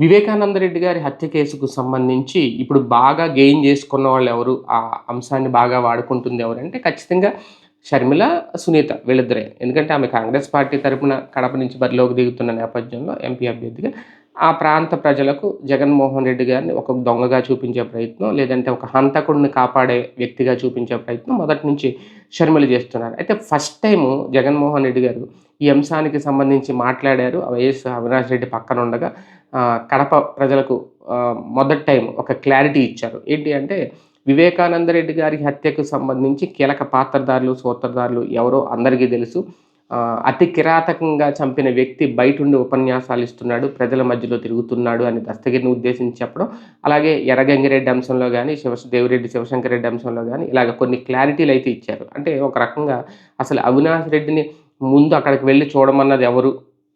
వివేకానంద రెడ్డి గారి హత్య కేసుకు సంబంధించి ఇప్పుడు బాగా గెయిన్ చేసుకున్న వాళ్ళు ఎవరు? ఆ అంశాన్ని బాగా వాడుకుంటుంది ఎవరు అంటే ఖచ్చితంగా షర్మిల సునీత వీళ్ళిద్దరే. ఎందుకంటే ఆమె కాంగ్రెస్ పార్టీ తరపున కడప నుంచి బరిలోకి దిగుతున్న నేపథ్యంలో ఎంపీ అభ్యర్థిగా ఆ ప్రాంత ప్రజలకు జగన్మోహన్ రెడ్డి గారిని ఒక దొంగగా చూపించే ప్రయత్నం లేదంటే ఒక హంతకుడిని కాపాడే వ్యక్తిగా చూపించే ప్రయత్నం మొదటి నుంచి షర్మిల చేస్తున్నారు. అయితే ఫస్ట్ టైము జగన్మోహన్ రెడ్డి గారు ఈ అంశానికి సంబంధించి మాట్లాడారు. వైఎస్ అవినాష్ రెడ్డి పక్కన ఉండగా కడప ప్రజలకు మొదటి టైం ఒక క్లారిటీ ఇచ్చారు. ఏంటి అంటే వివేకానంద రెడ్డి గారి హత్యకు సంబంధించి కీలక పాత్రదారులు సూత్రధారులు ఎవరో అందరికీ తెలుసు. అతి కిరాతకంగా చంపిన వ్యక్తి బయటుండి ఉపన్యాసాలు ఇస్తున్నాడు ప్రజల మధ్యలో తిరుగుతున్నాడు అని దస్తగిరిని ఉద్దేశించి చెప్పడం అలాగే ఎర్రగంగిరెడ్డి అంశంలో కానీ శివ దేవిరెడ్డి శివశంకర్ రెడ్డి అంశంలో కానీ ఇలాగ కొన్ని క్లారిటీలు అయితే ఇచ్చారు. అంటే ఒక రకంగా అసలు అవినాష్ రెడ్డిని ముందు అక్కడికి వెళ్ళి చూడమన్నది ఎవరు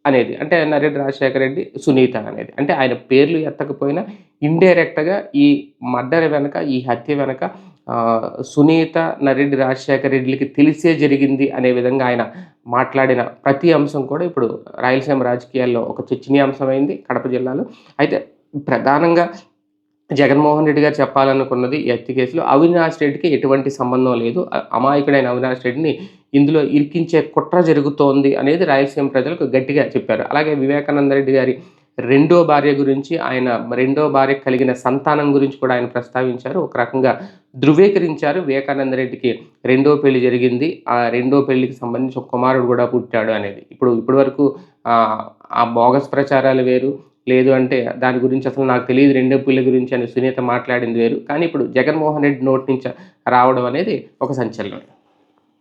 అనేది అంటే నరేంద్ర రాజశేఖర రెడ్డి సునీత అనేది. అంటే ఆయన పేర్లు ఎత్తకపోయినా ఇండైరెక్ట్గా ఈ మర్డర్ వెనక ఈ హత్య వెనక సునీత నరెడ్డి రాజశేఖర రెడ్డికి తెలిసే జరిగింది అనే విధంగా ఆయన మాట్లాడిన ప్రతి అంశం కూడా ఇప్పుడు రాయలసీమ రాజకీయాల్లో ఒక చర్చనీయాంశమైంది కడప జిల్లాలో. అయితే ప్రధానంగా జగన్మోహన్ రెడ్డి గారు చెప్పాలనుకున్నది ఎత్తి కేసులో అవినాష్ రెడ్డికి ఎటువంటి సంబంధం లేదు. అమాయకుడైన అవినాష్ రెడ్డిని ఇందులో ఇరికించే కుట్ర జరుగుతోంది అనేది రాయలసీమ ప్రజలకు గట్టిగా చెప్పారు. అలాగే వివేకానంద రెడ్డి గారి రెండో భార్య గురించి ఆయన రెండో భార్య కలిగిన సంతానం గురించి కూడా ఆయన ప్రస్తావించారు. ఒక రకంగా ధృవీకరించారు. వివేకానంద రెడ్డికి రెండో పెళ్ళి జరిగింది. ఆ రెండో పెళ్ళికి సంబంధించి ఒక కుమారుడు కూడా పుట్టాడు అనేది. ఇప్పుడు ఇప్పటి వరకు ఆ బోగస్ ప్రచారాలు వేరు లేదు అంటే దాని గురించి అసలు నాకు తెలియదు రెండో పెళ్ళి గురించి అని సునీత మాట్లాడింది వేరు. కానీ ఇప్పుడు జగన్మోహన్ రెడ్డి నోటి నుంచి రావడం అనేది ఒక సంచలనం.